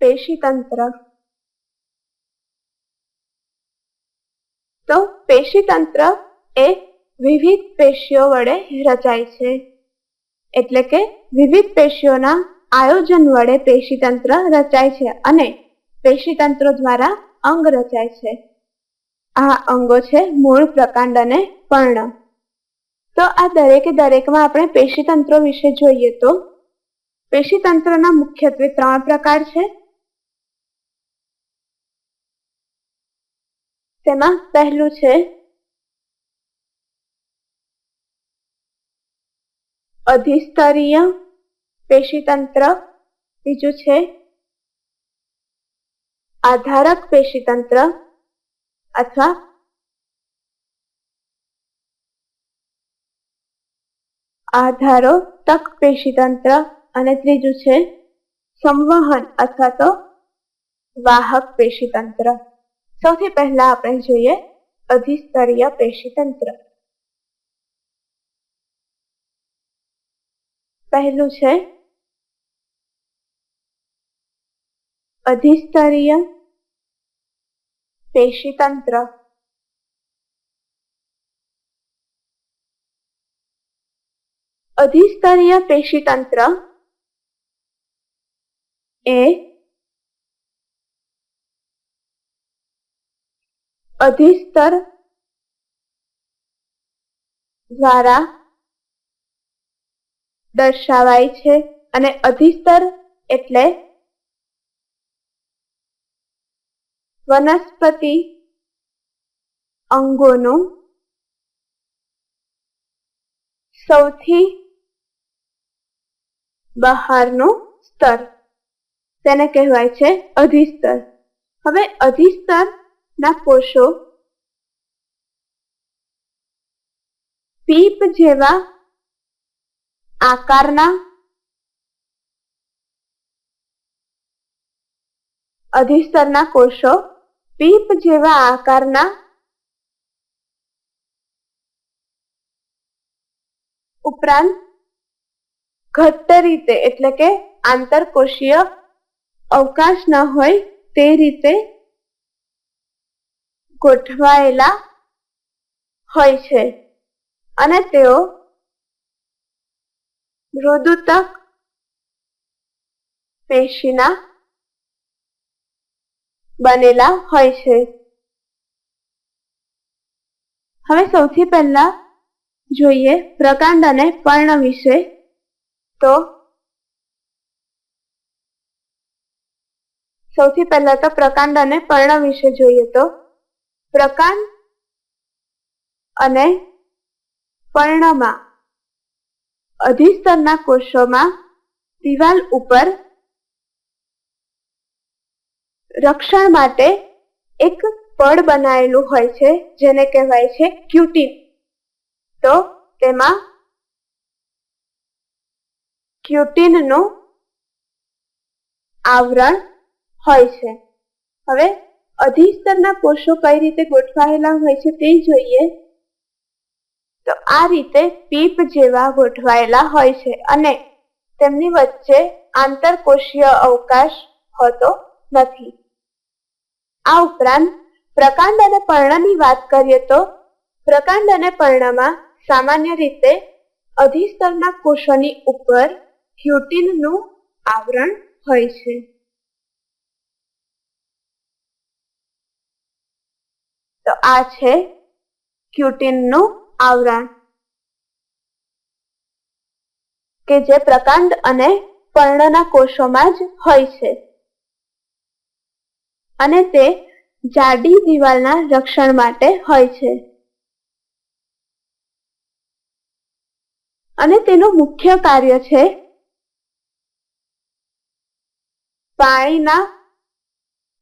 પેશીતંત્ર. તો પેશીતંત્ર એ વિવિધ પેશીઓ વડે રચાય છે. એટલે કે વિવિધ પેશીઓના આયોજન વડે પેશીતંત્ર રચાય છે અને પેશીતંત્રો દ્વારા અંગ રચાય છે. આ અંગો છે મૂળ પ્રકાંડ અને પર્ણ. તો આ દરેકે દરેકમાં આપણે પેશીતંત્રો વિશે જોઈએ તો, પેશીતંત્રના મુખ્યત્વે ત્રણ પ્રકાર છે. તેમાં પહેલું છે અધિસ્તરીય પેશીતંત્ર, બીજું છે આધારક પેશીતંત્ર અથવા આધારો તક પેશીતંત્ર અને ત્રીજું છે સંવહન અથવા તો વાહક પેશીતંત્ર. સૌથી પહેલા આપણે જોઈએ અધિસ્તરીય પેશીતંત્ર. પહેલું છે અધિસ્તરીય પેશીતંત્ર. અધિસ્તરીય પેશીતંત્ર એ અધિસ્તર દ્વારા દર્શાવાય છે અને અધિસ્તર એટલે વનસ્પતિ અંગોનું સૌથી બહારનું સ્તર. તેને કહેવાય છે અધિસ્તર હવે અધિસ્તર કોષો પીપ જેવા આકારના અધિસ્તરના કોષો. પીપ જેવા આકારના ઉપરાંત ઘટ્ટ રીતે, એટલે કે આંતરકોષીય અવકાશ ન હોય તે રીતે ગોઠવાયેલા હોય છે. અને તેઓ મૃદુતક પેશીના બનેલા હોય છે. હવે સૌથી પહેલા જોઈએ પ્રકાંડ અને પર્ણ વિશે. તો સૌથી પહેલા તો પ્રકાંડ અને પર્ણ વિશે જોઈએ તો પ્રકાંડ અને પર્ણમાં અધિસ્તરના કોષોમાં દિવાલ ઉપર રક્ષણ માટે એક પડ બનાવેલું હોય છે, જેને કહેવાય છે ક્યુટીન. તો તેમાં ક્યુટીનનું આવરણ હોય છે. હવે અધિસ્તરના કોષો કઈ રીતે ગોઠવાયેલા હોય છે તે જોઈએ. તો આ રીતે પીપ જેવા ગોઠવાયેલા હોય છે અને તેમની વચ્ચે આંતરકોષીય અવકાશ હોતો નથી. આ ઉપરાંત પ્રકાંડ અને પર્ણની વાત કરીએ તો પ્રકાંડ અને પર્ણમાં સામાન્ય રીતે અધિસ્તરના કોષોની ઉપર ક્યુટીનનું આવરણ હોય છે. તો આ છે ક્યુટિનનું આવરણ, કે જે પ્રકાંડ અને પર્ણના કોષોમાં જ હોય છે. અને તે જાડી દિવાલના રક્ષણ માટે હોય છે. અને તેનું મુખ્ય કાર્ય છે પાણીના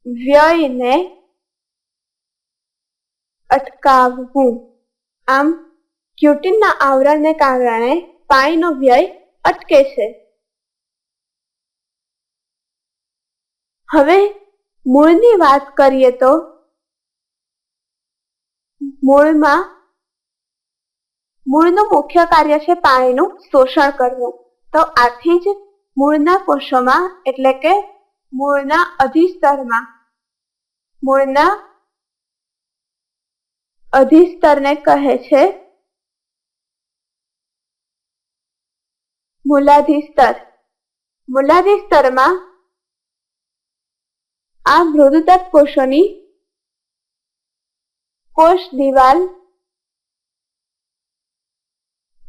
વ્યયને અટકાવવું. આમ, ક્યુટિનના આવરણને કારણે પાણીનો વ્યય અટકે છે. હવે, મૂળની વાત કરીએ તો, મૂળમાં, મૂળનું મુખ્ય કાર્ય છે પાણીનું શોષણ કરવું. તો આથી જ મૂળના કોષોમાં, એટલે કે મૂળના અધિસ્તરમાં મૂળના અધિસ્તરને કહે છે મૂલાધિસ્તર મૂલાધિસ્તરમાં આ મૃદુતક કોષોની કોષ દિવાલ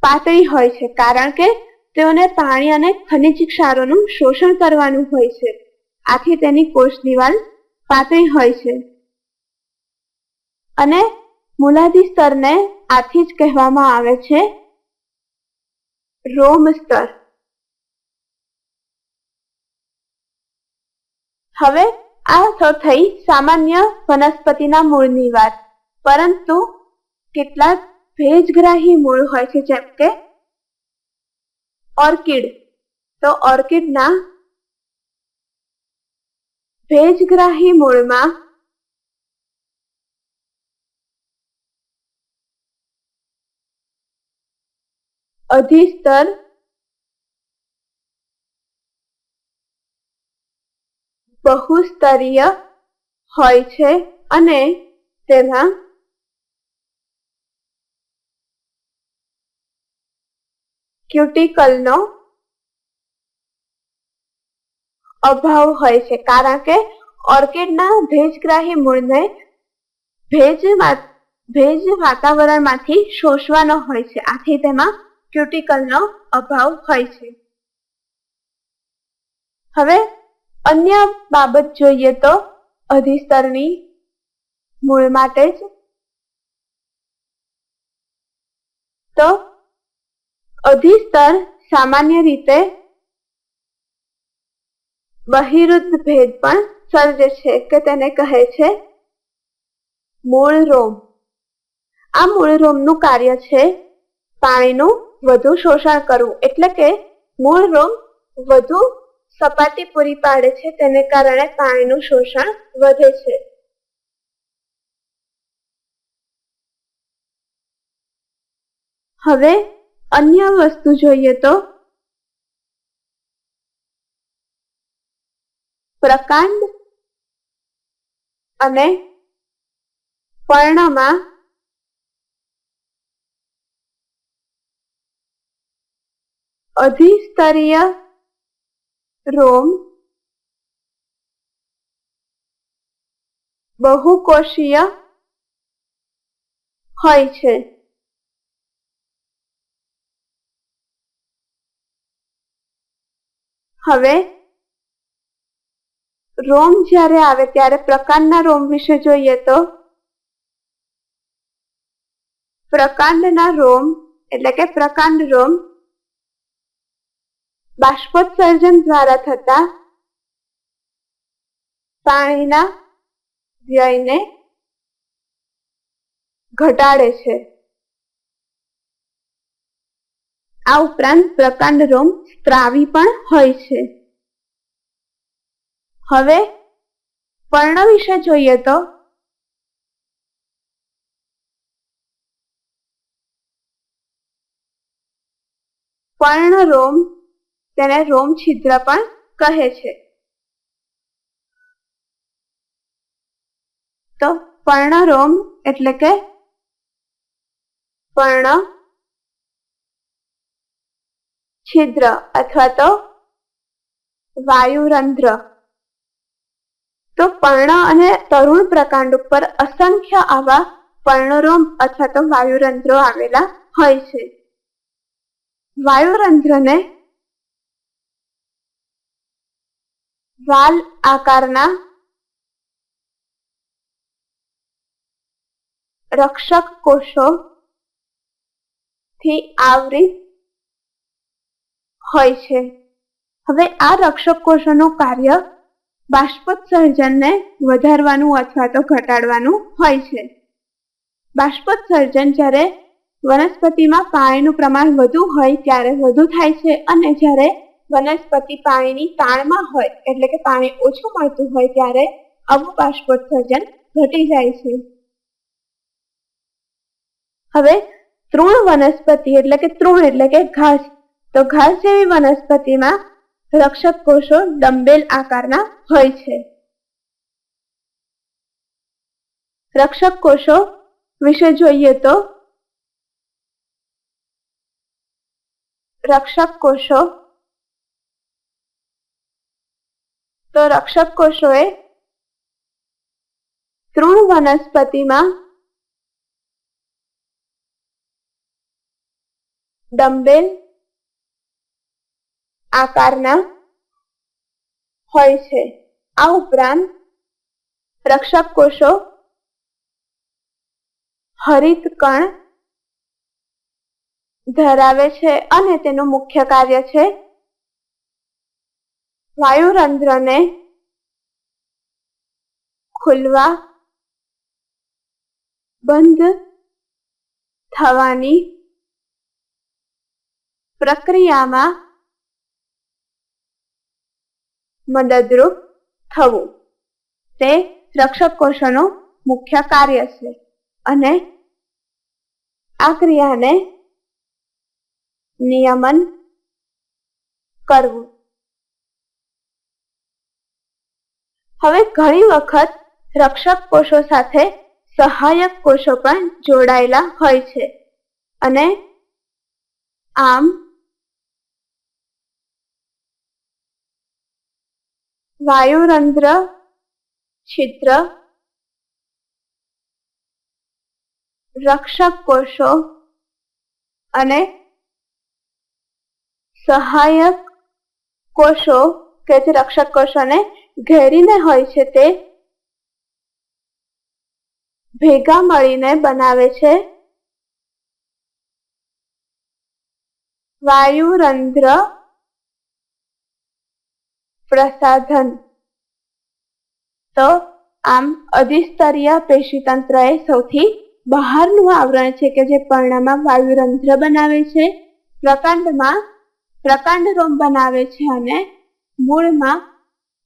પાતળી હોય છે, કારણ કે તેઓને પાણી અને ખનિજ ક્ષારોનું શોષણ કરવાનું હોય છે. આથી તેની કોષ દિવાલ પાતળી હોય છે. અને મૂલાધિ સ્તરને આથી જ કહેવામાં આવે છે, રોમ સ્તર. હવે આ તો થઈ સામાન્ય વનસ્પતિના મૂળની વાત, પરંતુ કેટલાક ભેજગ્રાહી મૂળ હોય છે, જેમ કે ઓર્કિડ. તો ઓર્કિડના ભેજગ્રાહી મૂળમાં અધિસ્તર બહુસ્તરીય હોય છે અને તેમાં ક્યુટિકલનો અભાવ હોય છે. કારણ કે ઓર્કિડના ભેજગ્રાહી મૂળને ભેજ ભેજ વાતાવરણમાંથી શોષવાનો હોય છે. આથી તેમાં ક્યુટિકલનો અભાવ હોય છે. હવે અન્ય બાબત જોઈએ તો અધિસ્તરની મૂળ માટે જ. તો અધિસ્તર સામાન્ય રીતે બહિરુદ્ધ ભેદ પણ સર્જે છે કે તેને કહે છે મૂળ રોમ. આ મૂળ રોમનું કાર્ય છે પાણીનું વધુ શોષણ કરવું. એટલે કે મૂળ રોમ વધુ સપાટી પૂરી પાડે છે. તેને કારણે પાણીનું શોષણ વધે છે. હવે અન્ય વસ્તુ જોઈએ તો પ્રકાંડ અને પર્ણમાં અધિસ્તરીય રોમ બહુકોષીય હોય છે. હવે રોમ જ્યારે આવે ત્યારે પ્રકાંડના રોમ વિશે જોઈએ તો પ્રકાંડના રોમ એટલે કે પ્રકાંડ રોમ બાષ્પોત્સર્જન દ્વારા થતા પાણીના વ્યયને ઘટાડે છે. આ ઉપરાંત પ્રકાંડ રોમ સ્ત્રાવી પણ હોય છે. હવે પર્ણ વિશે જોઈએ તો પર્ણ રોમ તેને રોમ છિદ્ર પણ કહે છે. તો પર્ણરોમ એટલે કે પર્ણ છિદ્ર અથવા તો વાયુરંધ્ર. તો પર્ણ અને તરુણ પ્રકાંડ ઉપર અસંખ્ય આવા પર્ણરોમ અથવા તો વાયુરંધ્રો આવેલા હોય છે. વાયુરંધ્રને વાલ આકારના રક્ષક કોષો થી આવરિત હોય છે. હવે આ રક્ષક કોષોનું કાર્ય બાષ્પોત્સર્જનને વધારવાનું અથવા તો ઘટાડવાનું હોય છે. બાષ્પોત્સર્જન જ્યારે વનસ્પતિમાં પાણીનું પ્રમાણ વધુ હોય ત્યારે વધુ થાય છે અને જ્યારે વનસ્પતિ પાણીની તાણમાં હોય, એટલે કે પાણી ઓછું મળતું હોય ત્યારે આવું બાષ્પોત્સર્જન ઘટી જાય છે. હવે તૃણ વનસ્પતિ એટલે કે તૃણ એટલે કે ઘાસ. તો ઘાસ જેવી વનસ્પતિમાં રક્ષક કોષો ડંબેલ આકારના હોય છે. રક્ષક કોષો વિશે જોઈએ તો રક્ષક કોષો તો રક્ષક કોષોએ તૃણ વનસ્પતિમાં ડમ્બેલ આકારના હોય છે. આ ઉપરાંત રક્ષક કોષો હરિત કણ ધરાવે છે અને તેનું મુખ્ય કાર્ય છે વાયુરંધ્રને ખુલવા બંધ થવાની પ્રક્રિયામાં મદદરૂપ થવું. તે રક્ષક કોષોનું મુખ્ય કાર્ય છે અને આ ક્રિયાને નિયમન કરવું. હવે ઘણી વખત રક્ષક કોષો સાથે સહાયક કોષો પણ જોડાયેલા હોય છે. અને આમ વાયુરંધ્ર છિદ્ર રક્ષક કોષો અને સહાયક કોષો કે જે રક્ષક કોષોને ઘેરીને હોય છે તે? ભેગા મળીને બનાવે છે? વાયુરંધ્ર પ્રસાધન. તો આમ અધિસ્તરીય પેશીતંત્ર એ સૌથી બહારનું આવરણ છે કે જે પર્ણમાં વાયુરંધ્ર બનાવે છે? પ્રકાંડમાં પ્રકાંડ રોમ બનાવે છે અને મૂળમાં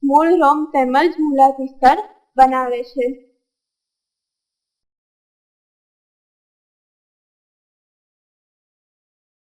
મૂળ રોમ તેમજ મૂલાધિસ્તર બનાવે છે.